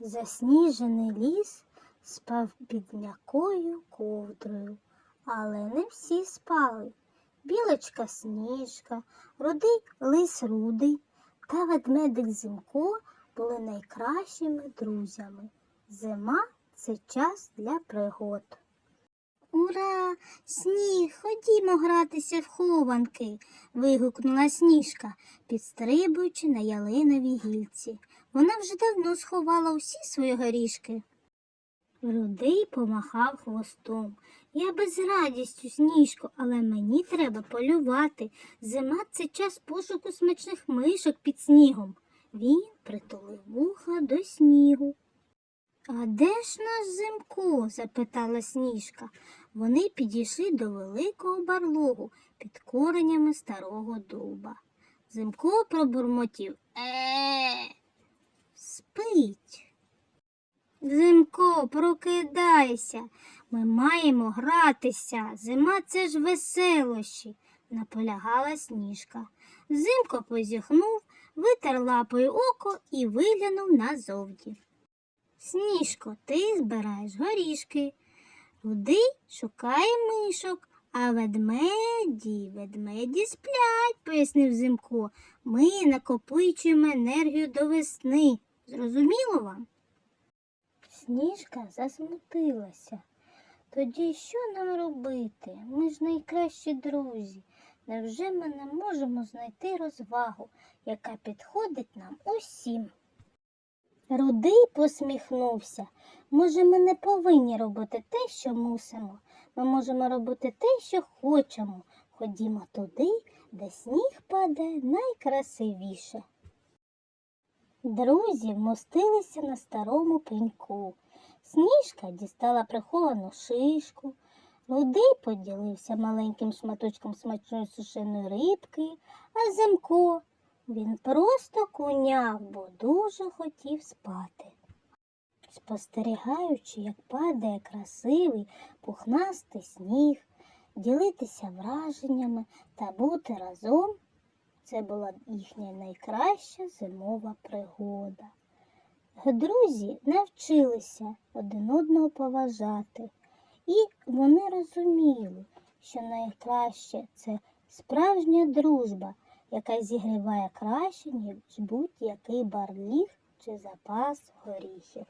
Засніжений ліс спав під м'якою ковдрою, але не всі спали. Білочка сніжка, рудий лис рудий та ведмедик Зимко були найкращими друзями. Зима це час для пригод. Ура! Сніг, ходімо гратися в хованки. вигукнула сніжка, підстрибуючи на ялиновій гілці. Вона вже давно сховала усі свої горішки. Рудий помахав хвостом. Я без радістю, сніжко, але мені треба полювати. Зима це час пошуку смачних мишок під снігом. Він притулив вуха до снігу. А де ж наш Зимко? запитала сніжка. Вони підійшли до великого барлогу під коренями старого дуба. Зимко пробурмотів. Е. Спить. Зимко, прокидайся. Ми маємо гратися. Зима це ж веселощі, наполягала сніжка. Зимко позіхнув, витер лапою око і виглянув назовні. Сніжко, ти збираєш горішки. Рудий шукає мишок, а ведмеді, ведмеді сплять, пояснив Зимко. Ми накопичуємо енергію до весни. Зрозуміло вам? Сніжка засмутилася. Тоді що нам робити? Ми ж найкращі друзі. Невже ми не можемо знайти розвагу, яка підходить нам усім? Рудий посміхнувся. Може, ми не повинні робити те, що мусимо. Ми можемо робити те, що хочемо. Ходімо туди, де сніг падає найкрасивіше. Друзі вмостилися на старому пеньку. Сніжка дістала приховану шишку. Рудий поділився маленьким шматочком смачної сушеної рибки, а Зимко він просто куняв, бо дуже хотів спати. Спостерігаючи, як падає красивий пухнастий сніг, ділитися враженнями та бути разом, це була їхня найкраща зимова пригода. Друзі навчилися один одного поважати, і вони розуміли, що найкраще це справжня дружба, яка зігріває краще, ніж будь-який барліг чи запас горіхів.